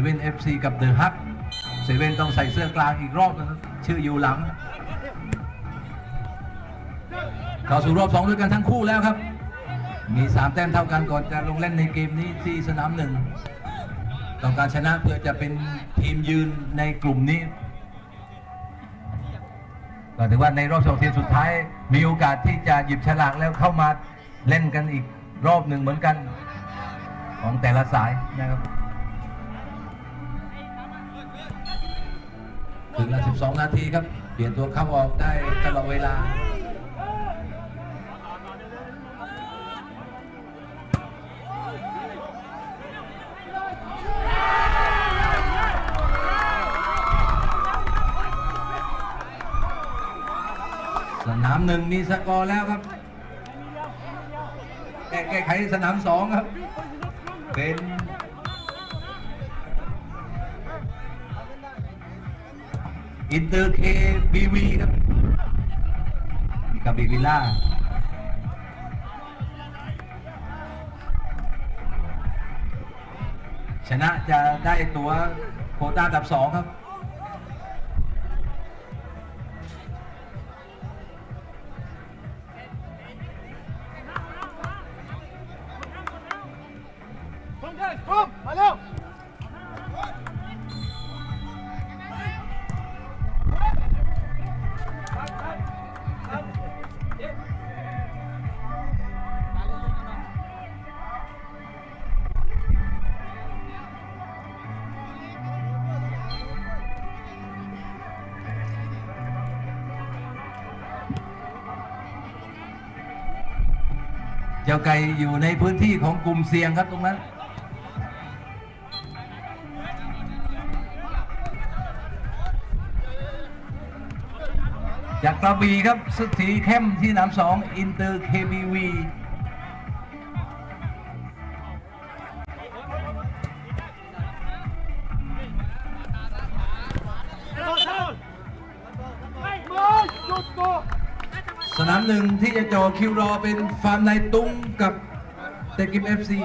เว่นเอฟซีกับเดอะฮักเซเว่นต้องใส่เสื้อกลางอีกรอบนะครับ ชื่ออยู่หลัง เข้าสู่รอบสองด้วยกันทั้งคู่แล้วครับ มีสามแต้มเท่ากันก่อนจะลงเล่นในเกมนี้ที่สนามหนึ่งต้องการชนะเพื่อจะเป็นทีมยืนในกลุ่มนี้ก็ถือว่าในรอบสองทีมสุดท้าย มีโอกาสที่จะหยิบฉลากแล้วเข้ามาเล่นกันอีกรอบหนึ่งเหมือนกัน ของแต่ละสายนะครับ ถึงละ 12 นาทีครับ เปลี่ยนตัวเข้าออกได้ตลอดเวลา สนามหนึ่งมีสกอร์แล้วครับ แก้ไขสนามสองครับ เป็น อินเตอร์เคบีวีครับกับบีวิล่าชนะจะได้ตัวโคต้าอันดับสองครับ เจ้าไก่อยู่ในพื้นที่ของกลุ่มเสี่ยงครับตรงนั้นจากกระบี่ครับสุดถีเข้มที่น้ำสองอินเตอร์เคบีวี สนามหนึ่งที่จะจ่อคิวรอเป็นฟาร์มนายตุ้งกับเตกิมเอฟซี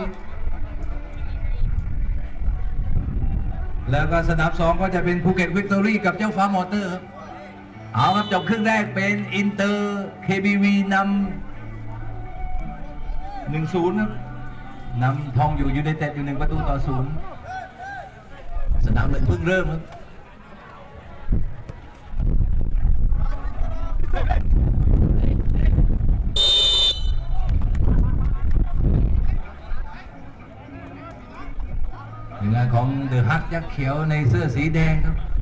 แล้วก็สนามสองก็จะเป็นภูเก็ตวิกตอรี่กับเจ้าฟ้ามอเตอร์ครับเอาครับจบครึ่งแรกเป็นอินเตอร์เคบีวีนำหนึ่งศูนย์ครับนำทองอยู่ยูไนเต็ดอยู่หนึ่งประตูต่อศูนย์สนามหนึ่งเพิ่งเริ่มครับ ผลงานของเดอะฮัก ยักษ์เขียวในเสื้อสีแดงครับ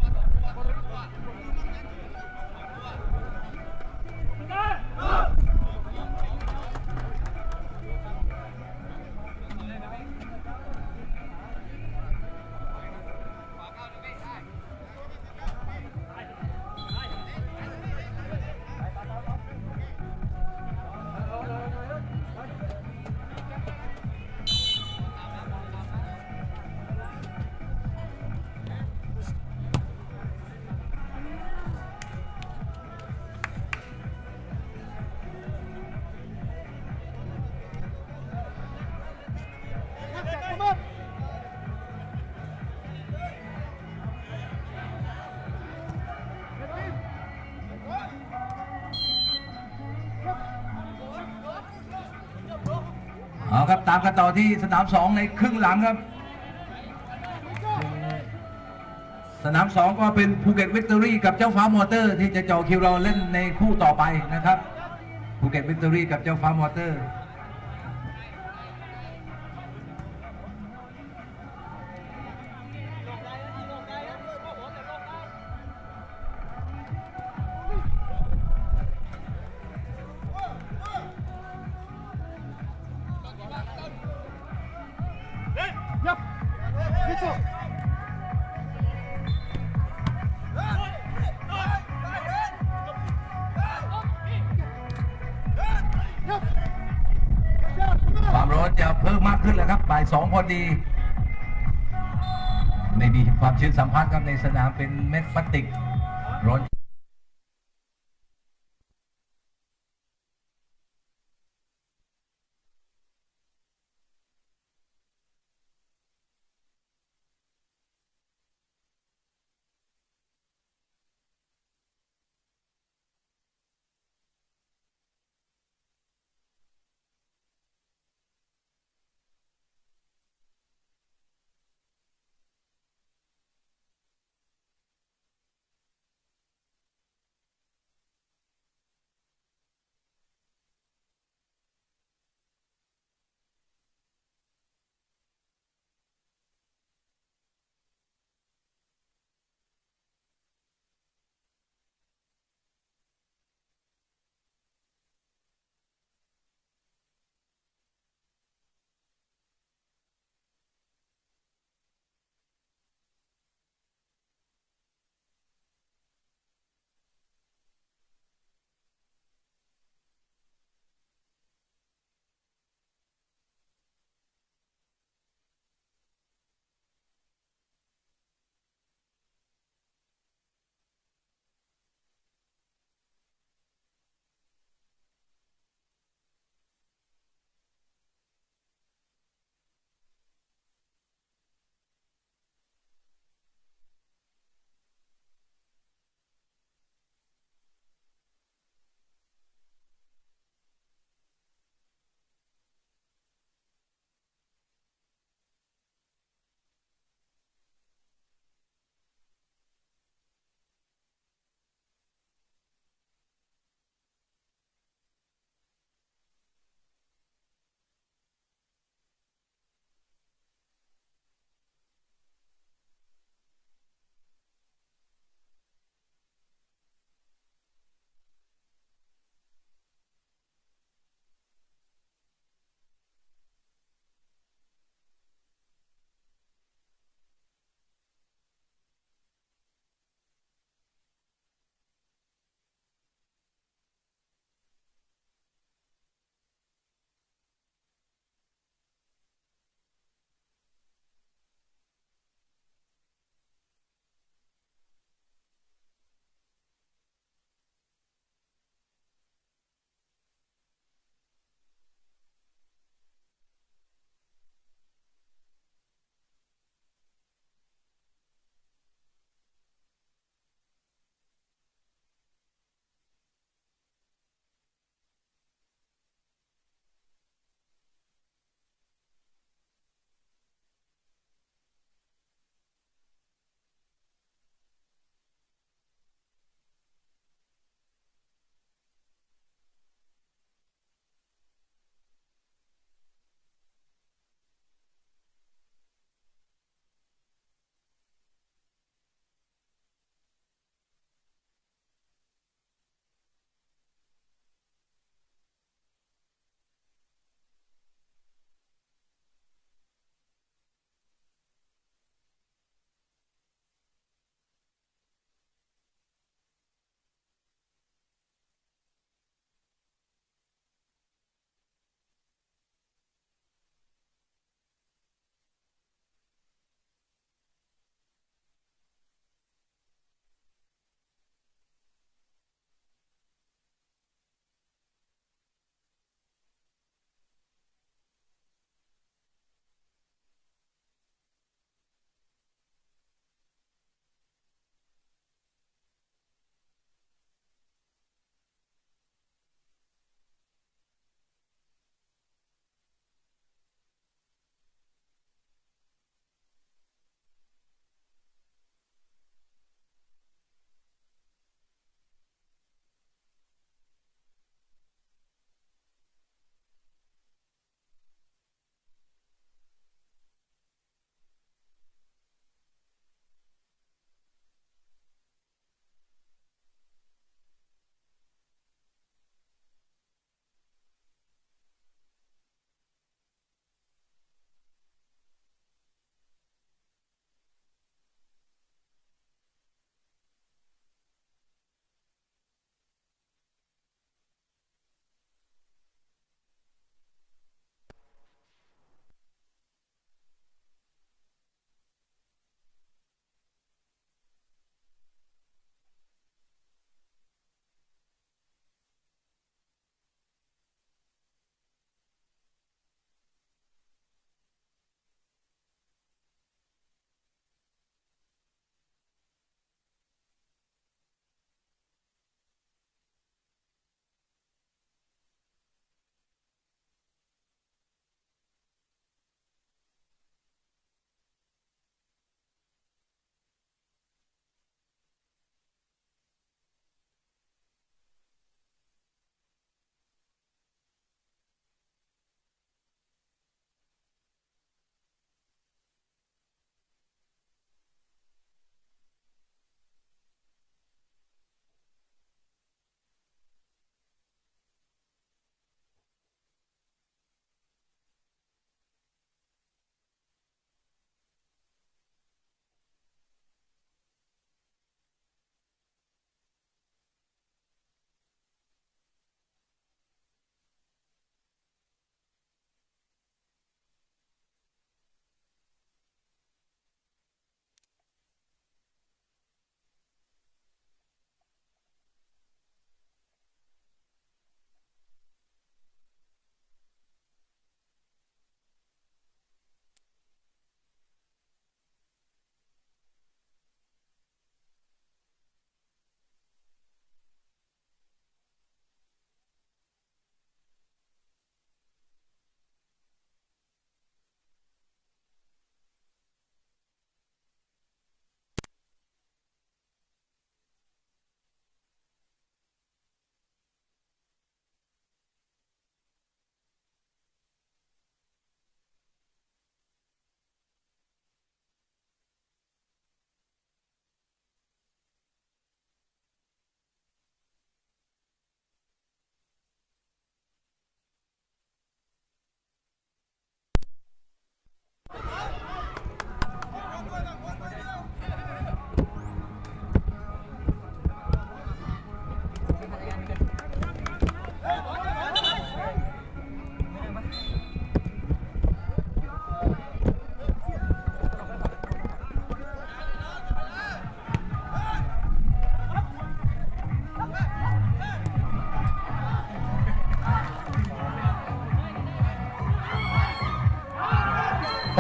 เอาครับตามกันต่อที่สนามสองในครึ่งหลังครับ สนามสองก็เป็นภูเก็ตวิกตอรี่กับเจ้าฟ้ามอเตอร์ ที่จะเจ่อคิวเราเล่นในคู่ต่อไปนะครับภูเก็ตวิกตอรี่กับเจ้าฟ้ามอเตอร์ ความร้อนจะเพิ่มมากขึ้นแล้วครับบ่ายสองพอดี ไม่มีความชื้นสัมผัสครับในสนามเป็นเม็ดพลาสติกร้อน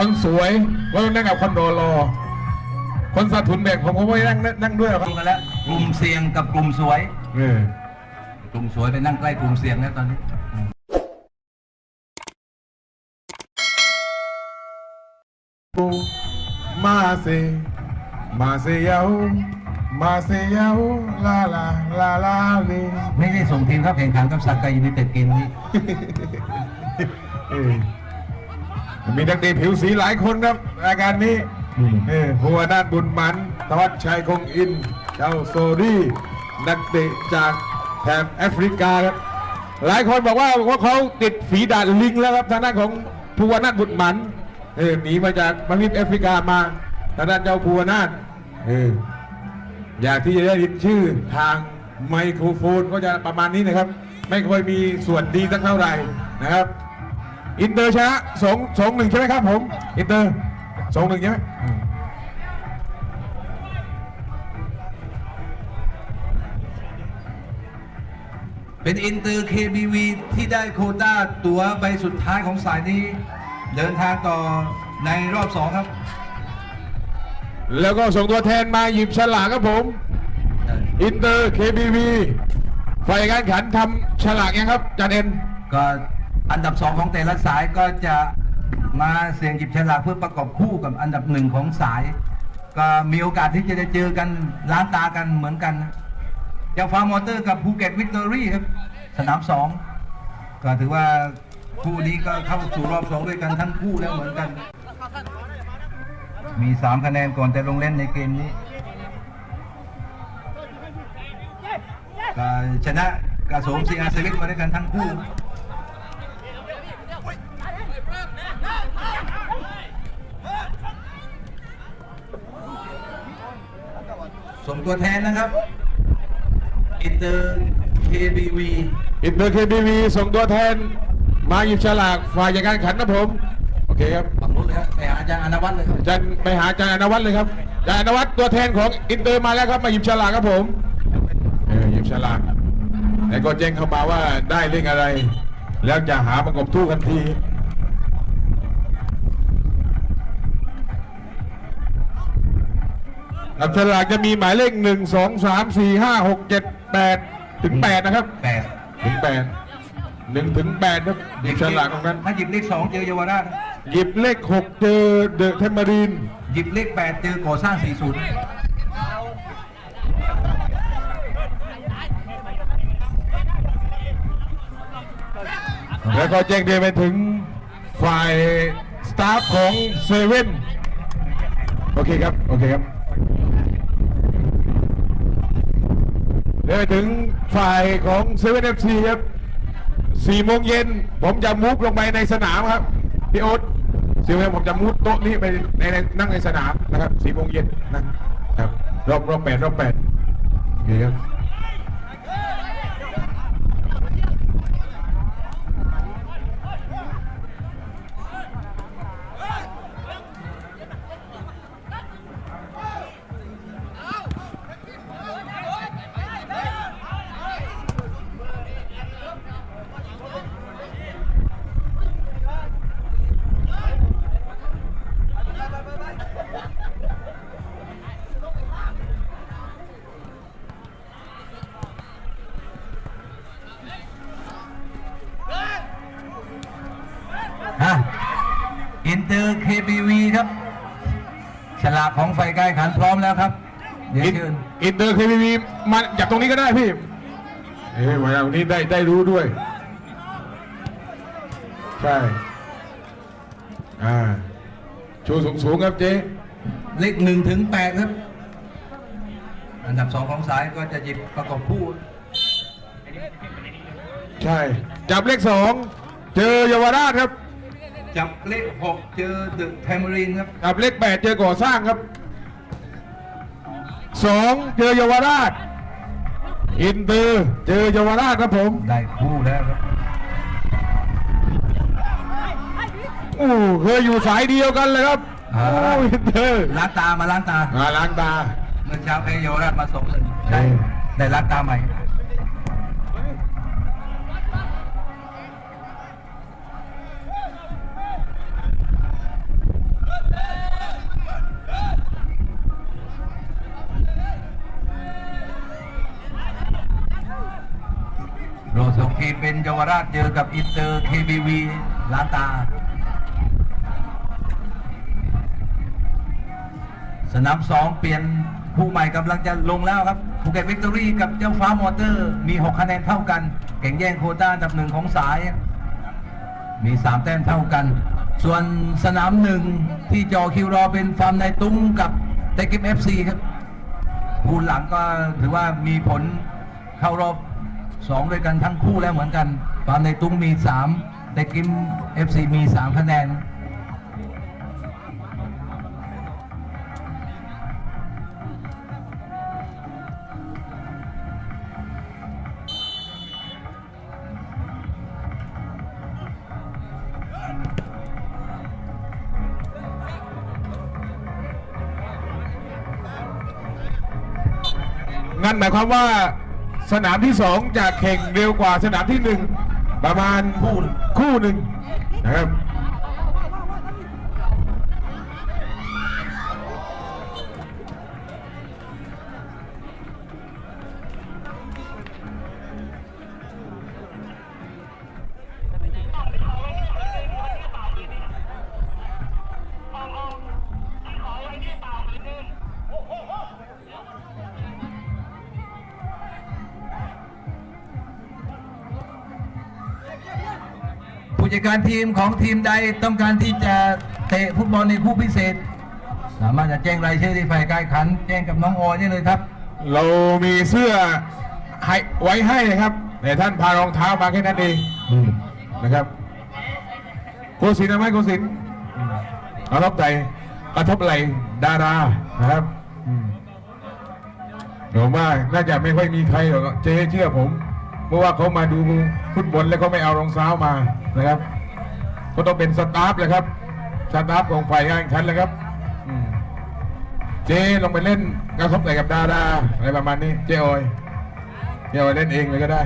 คนสวยก็ต้องนั่งกับคนรอรอคนสะทุนแบบผมก็ไม่นั่งนั่งด้วยหรอกคดูรับกันแล้วกลุ่มเสี่ยงกับกลุ่มสวยเออกลุ่มสวยไปนั่งใกล้กลุ่มเสี่ยงแล้วตอนนี้ปูมาเซมาเซเยามาเซเยาลาลาลาลาเลไม่ได้ส่งทีมเข้าแข่งขันกับสักไกยูไนเต็ดเกมนี้เออ มีนักเตะผิวสีหลายคนครับรายการนี้อืมเออหัวหน้าบุญมันทวัชชัยคงอินเจ้าโซดี้นักเตะจากแถบแอฟริกาครับหลายคนบอกว่าว่าเขาติดฝีดาดลิงแล้วครับทางด้านของภูวนาถบุตรหมันเออหนีมาจากประเทศแอฟริกามาทางด้านเจ้าภูวนาถเอออยากที่จะได้ยินชื่อทางไมโครโฟนก็จะประมาณนี้นะครับ ไม่ค่อยมีส่วนดีสักเท่าไหร่นะครับ อินเตอร์ชนะสองสองหนึ่งใช่ไหมครับผม อินเตอร์สองหนึ่งใช่ไหมอืมเป็นอินเตอร์ KBV ที่ได้โควต้าตั๋วใบสุดท้ายของสายนี้ เดินทางต่อในรอบสองครับ แล้วก็ส่งตัวแทนมาหยิบฉลากครับผม อินเตอร์ KBV ฝ่ายการขันทำฉลากยังครับจานเอ็นก็ อันดับสองของแต่ละสายก็จะมาเสี่ยงหยิบฉลากเพื่อประกอบคู่กับอันดับหนึ่งของสาย ก็มีโอกาสที่จะได้เจอกันล้างตากันเหมือนกันนะยาฟ้ามอเตอร์กับภูเก็ตวิกตอรี่ครับ สนามสองก็ถือว่าคู่นี้ก็เข้าสู่รอบสองด้วยกันทั้งคู่แล้วเหมือนกัน มีสามคะแนนก่อนจะลงเล่นในเกมนี้ชนะกระโสมซีอาร์เซว่นมาด้วยกันทั้งคู่ ส่งตัวแทนนะครับอินเตอร์ KBV อินเตอร์ KBV ส่งตัวแทนมาหยิบฉลากฝ่ายการขันครับผม โอเคครับ ฝั่งนู้นเลยครับไปหาอาจารย์อนวัฒน์เลยครับอาจารย์ไปหาอาจารย์อนวัฒน์เลยครับอาจารย์อนวัฒน์ตัวแทนของอินเตอร์มาแล้วครับ มาหยิบฉลากครับผมเออหยิบฉลากแล้วก็แจ้งเข้ามาว่าได้เลขอะไร แล้วจะหาประกบทู่กันที จับฉลากจะมีหมายเลขหนึ่งสองสามสี่ห้าหกเจ็ดแปดถึงแปดนะครับแปดถึงแปดหนึ่งถึงแปดครับหยิบฉลากตรงนั้นถ้าหยิบเลขสองเจอเยาวราชนะหยิบเลขหกเจอเดอะเทมเบอรีนหยิบเลขแปดเจอก่อสร้างสี่ศูนย์แล้วก็แจ้งเตือนไปถึงฝ่ายสตาฟของเซเว่นโอเคครับ โอเคครับ ดี๋ยวไปถึงฝ่ายของเซเว่นเอฟซีครับสี่โมงเย็นผมจะมูฟลงไปในสนามครับพี่โอ๊ตเซเว่นผมจะมูฟโต๊ะนี้ไปในในนั่งในสนามนะครับสี่โมงเย็นนะครับรอบรอบแปดรอบแปดโอเคครับ ฉลากของไฟใกล้ขันพร้อมแล้วครับเดี๋ยวอินเชิญอินเตอร์เคพีมาจากตรงนี้ก็ได้พี่ เอ้ยมาจากตรงนี้ได้ได้รู้ด้วย ใช่ อ่า ชูสูงสูงๆครับเจ๊เลขหนึ่งถึงแปดครับ อันดับสองของสายก็จะหยิบประกอบคู่ ใช่ จับเลขสอง เจอเยาวราชครับ จับเลขหกเจอดึกแทมรินครับจับเลขแปดเจอก่อสร้างครับสองเจอเยาวราช อินเตอร์เจอเยาวราชครับผมได้คู่แล้วครับโอ้เคยอยู่สายเดียวกันเลยครับอ่าโอ้อินเตอร์ล้างตามาล้างตามาล้างตาเมื่อเช้าแพ้เยาวราชมาสองหนึ่งใช่เออได้ล้างตาใหม่ เยาวราชเจอกับอินเตอร์เคบีวีลานตา สนามสองเปลี่ยนผู้ใหม่กำลังจะลงแล้วครับภูเก็ตวิกตอรี่กับเจ้าฟ้ามอเตอร์มี 6 คะแนนเท่ากัน แข่งแย่งโคต้าอันดับหนึ่งของสาย มี 3 แต้มเท่ากัน ส่วนสนามหนึ่งที่จอคิวรอเป็นฟาร์มในตุ้งกับเตกิมเอฟซีครับคู่หลังก็ถือว่ามีผลเข้ารอบ สองด้วยกันทั้งคู่แล้วเหมือนกันฟาร์มในตุ้งมี3เตกิมเอฟซีมี3คะแนนงั้นหมายความว่า สนามที่สองจะแข่งเร็วกว่าสนามที่หนึ่งประมาณคู่คู่หนึ่งนะครับ จัดการทีมของทีมใดต้องการที่จะเตะฟุตบอลในคู่พิเศษ สามารถจะแจ้งรายชื่อที่ฝ่ายการขัน แจ้งกับน้องออยได้เลยครับ เรามีเสื้อให้ไว้ให้นะครับแต่ท่านพารองเท้ามาแค่นั้นเองนะครับโกศินทร์เอาไหมโกศินทร์กระทบใจกระทบไหลดารานะครับอืมผมว่าน่าจะไม่ค่อยมีใครหรอกเจ๊เชื่อผม เพราะว่าเขามาดูฟุตบอลแล้วเขาไม่เอารองเท้ามานะครับก็ต้องเป็นสตาฟเลยครับสตาฟของฝ่ายงานแข่งขันเลยครับเจลงไปเล่นกระทบไหนกับดาราอะไรประมาณนี้เจออยเจออยเล่นเองเลยก็ได้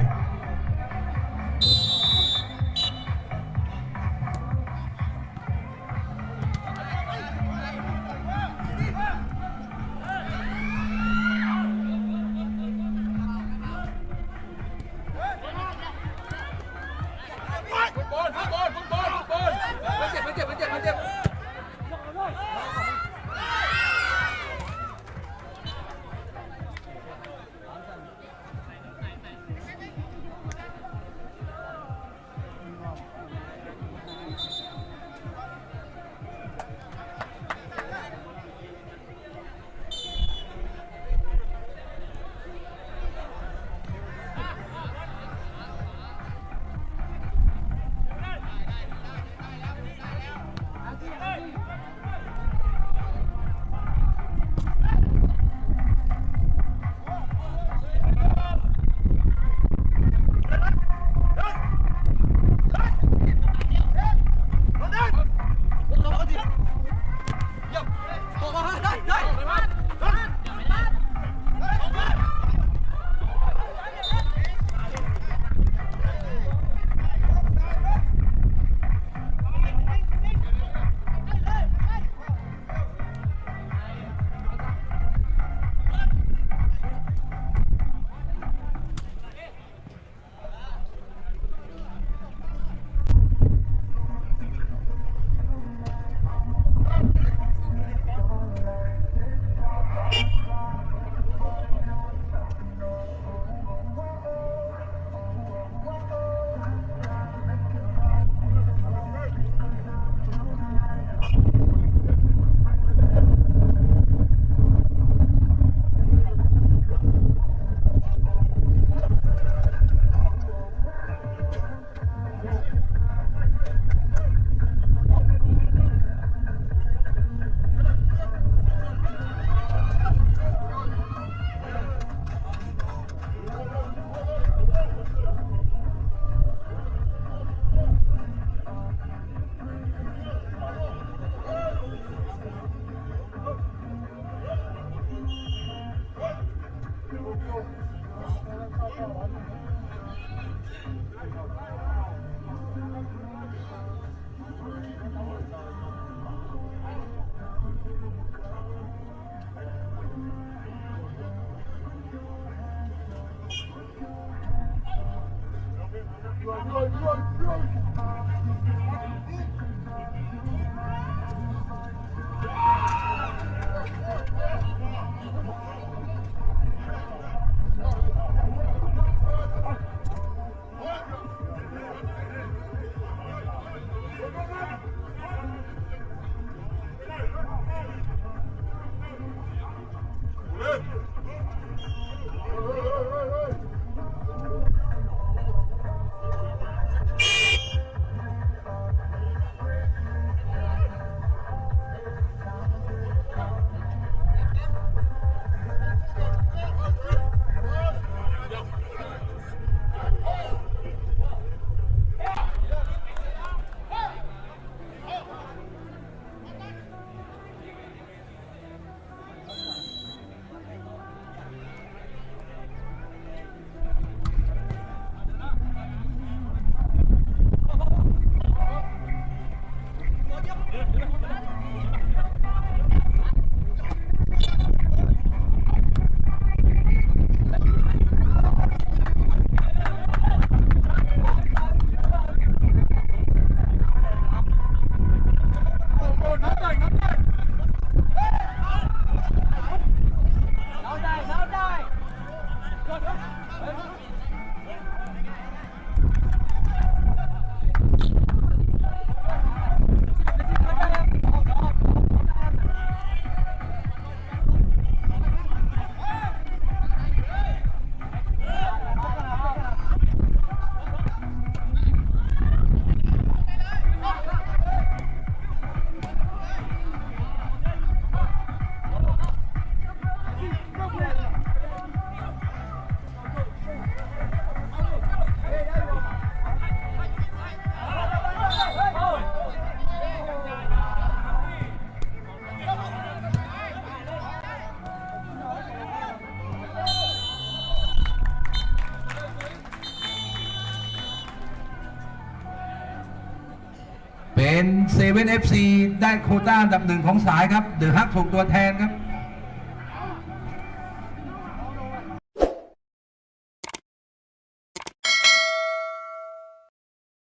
เซเว่นเอฟซีได้โคต้าอันดับหนึ่งของสายครับเดือฮักถูกตัวแทนครับ